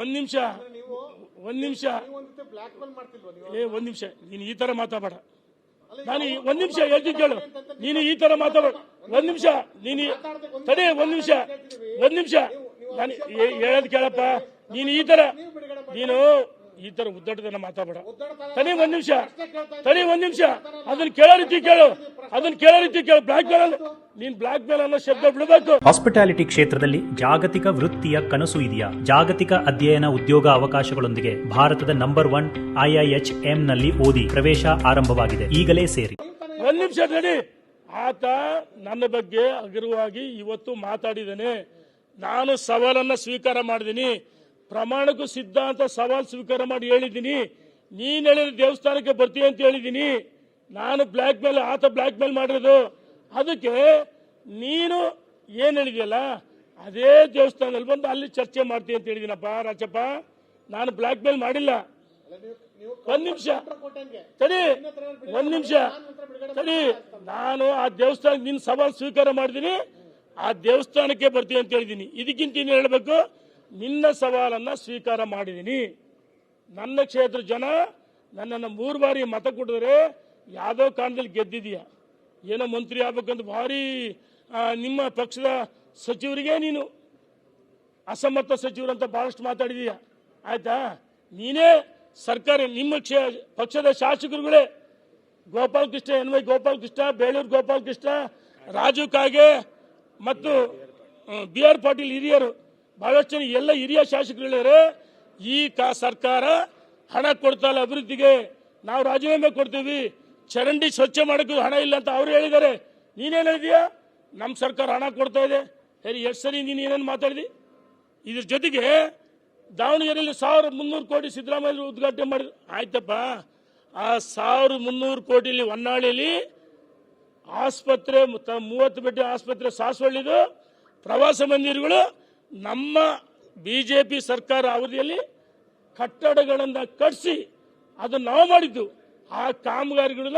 ಒಂದ್ ನಿಮಿಷ. ಒಂದ್ ನಿಮಿಷ. ಏ ಒಂದ್ ನಿಮಿಷ. ನೀನು ಈ ತರ ಮಾತಾಡಬೇಡ. ನಾನು ಒಂದ್ ನಿಮಿಷ ಹೇಳ್ತೀನಿ ಕೇಳು. ನೀನು ಈ ತರ ಮಾತಾಡ ಒಂದ್ ನಿಮಿಷ. ನೀನು ತಡೆ ಒಂದ್ ನಿಮಿಷ. ಒಂದ್ ನಿಮಿಷ. ನಾನು ಹೇಳೋದ್ ಕೇಳಪ್ಪ. ನೀನು ಈ ತರ ನೀನು ಈ ತರ ಉದ್ದಟದನ್ನ ಮಾತಾಡಬೇಡ. ತನಿ ಒಂದ್ ನಿಮಿಷ. ತನಿ ಒಂದ್ ನಿಮಿಷ. ಅದನ್ನ ಕೇಳೋ ರೀತಿ ಕೇಳು. ಅದನ್ನ ಕೇಳೋ ರೀತಿ ಕೇಳು. ಬ್ಲಾಕ್ ಮೇಲ್ ನೀನ್ ಬ್ಲಾಕ್ ಮೇಲ್ ಅನ್ನೋ ಶಬ್ದ ಬಿಡಬೇಕು. ಹಾಸ್ಪಿಟಾಲಿಟಿ ಕ್ಷೇತ್ರದಲ್ಲಿ ಜಾಗತಿಕ ವೃತ್ತಿಯ ಕನಸು ಇದೆಯಾ? ಜಾಗತಿಕ ಅಧ್ಯಯನ ಉದ್ಯೋಗ ಅವಕಾಶಗಳೊಂದಿಗೆ ಭಾರತದ ನಂಬರ್ ಒನ್ ಐಐಎಚ್ಎಂ ನಲ್ಲಿ ಓದಿ ಪ್ರವೇಶ ಆರಂಭವಾಗಿದೆ. ಈಗಲೇ ಸೇರಿ. ಒಂದ್ ನಿಮಿಷ ತಡಿ. ಆತ ನನ್ನ ಬಗ್ಗೆ ಹಗುರವಾಗಿ ಇವತ್ತು ಮಾತಾಡಿದ್ದೇನೆ. ನಾನು ಸವಾಲನ್ನ ಸ್ವೀಕಾರ ಮಾಡಿದ್ದೀನಿ. ಪ್ರಮಾಣಕ್ಕೂ ಸಿದ್ಧಾಂತ ಸವಾಲ್ ಸ್ವೀಕಾರ ಮಾಡಿ ಹೇಳಿದ್ದೀನಿ. ನೀನು ಹೇಳಿದ ದೇವಸ್ಥಾನಕ್ಕೆ ಬರ್ತೀಯ ಅಂತ ಹೇಳಿದ್ದೀನಿ. ನಾನು ಬ್ಲ್ಯಾಕ್ ಮೇಲ್, ಆತ ಬ್ಲ್ಯಾಕ್ ಮೇಲ್ ಮಾಡಿರೋದು. ಅದಕ್ಕೆ ನೀನು ಏನು ಹೇಳಿದ್ಯಲ್ಲ, ಅದೇ ದೇವಸ್ಥಾನದಲ್ಲಿ ಬಂದು ಅಲ್ಲಿ ಚರ್ಚೆ ಮಾಡ್ತೀನಿ ಅಂತ ಹೇಳಿದ್ದೀನಪ್ಪ ರಾಜಪ್ಪ. ನಾನು ಬ್ಲ್ಯಾಕ್ ಮೇಲ್ ಮಾಡಿಲ್ಲ. ಒಂದ್ ನಿಮಿಷ. ಸರಿ ಒಂದ್ ನಿಮಿಷ. ಸರಿ ನಾನು ಆ ದೇವಸ್ಥಾನಕ್ಕೆ ನಿನ್ನ ಸವಾಲ್ ಸ್ವೀಕಾರ ಮಾಡಿದ್ದೀನಿ. ಆ ದೇವಸ್ಥಾನಕ್ಕೆ ಬರ್ತೀನಿ ಅಂತ ಹೇಳಿದ್ದೀನಿ. ಇದಕ್ಕಿಂತ ಏನು ಹೇಳಬೇಕು? ನಿನ್ನ ಸವಾಲನ್ನು ಸ್ವೀಕಾರ ಮಾಡಿದ್ದೀನಿ ನನ್ನ ಕ್ಷೇತ್ರ ಜನ ನನ್ನನ್ನು ಮೂರು ಬಾರಿ ಮತ ಕೊಟ್ಟಿದ್ರೆ ಯಾವುದೋ ಕಾರಣದಲ್ಲಿ ಗೆದ್ದಿದೀಯ ಏನೋ ಮಂತ್ರಿ ಆಗ್ಬೇಕಂತ ಭಾರಿ ನಿಮ್ಮ ಪಕ್ಷದ ಸಚಿವರಿಗೆ ನೀನು ಅಸಮರ್ಥ ಸಚಿವರು ಅಂತ ಭಾಳಷ್ಟು ಮಾತಾಡಿದೀಯ? ಆಯ್ತಾ? ನೀನೇ ಸರ್ಕಾರ, ನಿಮ್ಮ ಕ್ಷೇ, ಪಕ್ಷದ ಶಾಸಕರುಗಳೇ, ಗೋಪಾಲ್ ಕೃಷ್ಣ, ಎನ್ ವೈ ಗೋಪಾಲ್ ಕೃಷ್ಣ, ಬೇಳೂರು ಗೋಪಾಲ್ ಕೃಷ್ಣ, ರಾಜು ಕಾಗೆ ಮತ್ತು ಬಿ ಆರ್ ಪಾಟೀಲ್ ಹಿರಿಯರು ಬಹಳಷ್ಟು ಜನ ಎಲ್ಲ ಹಿರಿಯ ಶಾಸಕರು ಈ ಕಾ ಸರ್ಕಾರ ಹಣ ಕೊಡ್ತಾ ಇಲ್ಲ, ಅಭಿವೃದ್ಧಿಗೆ ನಾವು ರಾಜೀನಾಮೆ ಕೊಡ್ತೀವಿ, ಚರಂಡಿ ಸ್ವಚ್ಛ ಮಾಡೋಕ್ಕೂ ಹಣ ಇಲ್ಲ ಅಂತ ಅವ್ರು ಹೇಳಿದ್ದಾರೆ. ನೀನೇನು ಹೇಳಿದೀಯಾ? ನಮ್ಮ ಸರ್ಕಾರ ಹಣ ಕೊಡ್ತಾ ಇದೆ. ಸರಿ ಎಷ್ಟು ಸರಿ ನೀನು ಏನೇನು ಮಾತಾಡಿದಿ? ಇದ್ರ ಜೊತೆಗೆ ದಾವಣಗೆರೆಯಲ್ಲಿ ಸಾವಿರ ಮುನ್ನೂರು ಕೋಟಿ ಸಿದ್ದರಾಮಯ್ಯ ಉದ್ಘಾಟನೆ ಮಾಡಿದ್ರು. ಆಯ್ತಪ್ಪ. ಆ ಸಾವಿರ ಮುನ್ನೂರು ಕೋಟಿಲಿ ಹೊನ್ನಾಳಿಲಿ ಆಸ್ಪತ್ರೆ ಮೂವತ್ತು ಬೆಡ್ ಆಸ್ಪತ್ರೆ ಸಾಸವಳ್ಳಿದು ಪ್ರವಾಸ ಮಂದಿರಗಳು ನಮ್ಮ ಬಿ ಜೆ ಪಿ ಸರ್ಕಾರ ಅವಧಿಯಲ್ಲಿ ಕಟ್ಟಡಗಳನ್ನು ಕಟ್ಟಿಸಿ ಅದನ್ನು ನಾವು ಮಾಡಿದ್ದು. ಆ ಕಾಮಗಾರಿಗಳನ್ನ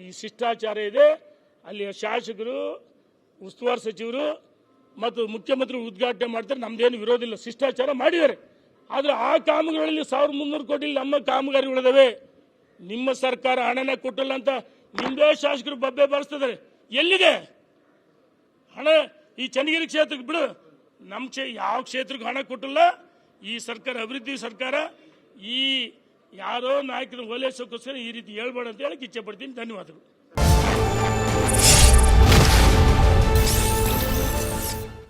ಈ ಶಿಷ್ಟಾಚಾರ ಇದೆ. ಅಲ್ಲಿಯ ಶಾಸಕರು, ಉಸ್ತುವಾರಿ ಸಚಿವರು ಮತ್ತು ಮುಖ್ಯಮಂತ್ರಿ ಉದ್ಘಾಟನೆ ಮಾಡ್ತಾರೆ. ನಮ್ದೇನು ವಿರೋಧ ಇಲ್ಲ. ಶಿಷ್ಟಾಚಾರ ಮಾಡಿದ್ದಾರೆ. ಆದರೆ ಆ ಕಾಮಗಾರಿಗಳಲ್ಲಿ ಸಾವಿರದ ಮುನ್ನೂರು ಕೋಟಿ ನಮ್ಮ ಕಾಮಗಾರಿಗಳಿದಾವೆ. ನಿಮ್ಮ ಸರ್ಕಾರ ಹಣನ ಕೊಟ್ಟಲ್ಲ ಅಂತ ನಿಮ್ದೇ ಶಾಸಕರು ಬಬ್ಬೆ ಬಾರಿಸ್ತಿದ್ದಾರೆ. ಎಲ್ಲಿದೆ? ಹಣ ಈ ಚನ್ನಗಿರಿ ಕ್ಷೇತ್ರಕ್ಕೆ ಬಿಡು. ನಮ್ಮ ಕ್ಷೇ, ಯಾವ ಕ್ಷೇತ್ರಕ್ಕೆ ಹಣ ಕೊಟ್ಟಿಲ್ಲ. ಈ ಸರ್ಕಾರ, ಅಭಿವೃದ್ಧಿ ಸರ್ಕಾರ, ಈ ಯಾರೋ ನಾಯಕರು ಓಲೈಸೋಕ್ಕೋಸ್ಕರ ಈ ರೀತಿ ಹೇಳ್ಬೇಡ ಅಂತ ಹೇಳಕ್ಕೆ ಇಚ್ಛೆ ಪಡ್ತೀನಿ. ಧನ್ಯವಾದಗಳು.